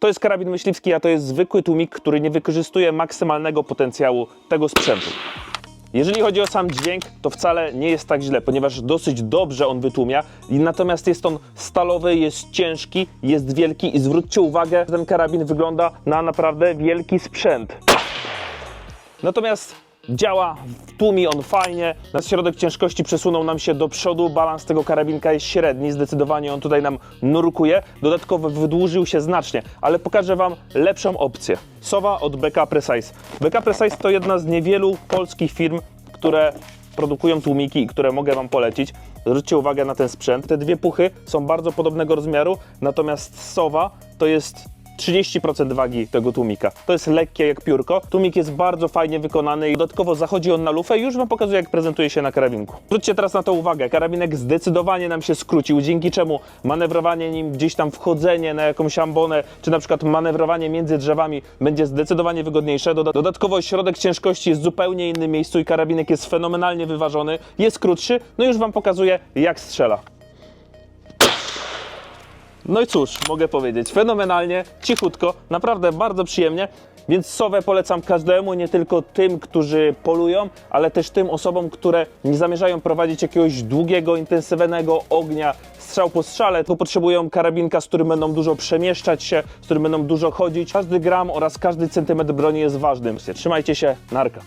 To jest karabin myśliwski, a to jest zwykły tłumik, który nie wykorzystuje maksymalnego potencjału tego sprzętu. Jeżeli chodzi o sam dźwięk, to wcale nie jest tak źle, ponieważ dosyć dobrze on wytłumia, natomiast jest on stalowy, jest ciężki, jest wielki i zwróćcie uwagę, ten karabin wygląda na naprawdę wielki sprzęt. Natomiast działa, tłumi on fajnie, na środek ciężkości przesunął nam się do przodu, balans tego karabinka jest średni, zdecydowanie on tutaj nam nurkuje, dodatkowo wydłużył się znacznie, ale pokażę Wam lepszą opcję. Sowa od BK Precise. BK Precise to jedna z niewielu polskich firm, które produkują tłumiki które mogę Wam polecić. Zwróćcie uwagę na ten sprzęt. Te dwie puchy są bardzo podobnego rozmiaru, natomiast Sowa to jest 30% wagi tego tłumika. To jest lekkie jak piórko. Tłumik jest bardzo fajnie wykonany i dodatkowo zachodzi on na lufę i już Wam pokazuję, jak prezentuje się na karabinku. Zwróćcie teraz na to uwagę. Karabinek zdecydowanie nam się skrócił, dzięki czemu manewrowanie nim, gdzieś tam wchodzenie na jakąś ambonę, czy na przykład manewrowanie między drzewami będzie zdecydowanie wygodniejsze. Doda- Dodatkowo środek ciężkości jest w zupełnie innym miejscu i karabinek jest fenomenalnie wyważony, jest krótszy. No już Wam pokazuję, jak strzela. No i cóż, mogę powiedzieć, fenomenalnie, cichutko, naprawdę bardzo przyjemnie, więc Sowę polecam każdemu, nie tylko tym, którzy polują, ale też tym osobom, które nie zamierzają prowadzić jakiegoś długiego, intensywnego ognia, strzał po strzale, tylko potrzebują karabinka, z którym będą dużo przemieszczać się, z którym będą dużo chodzić. Każdy gram oraz każdy centymetr broni jest ważnym. Trzymajcie się, narka.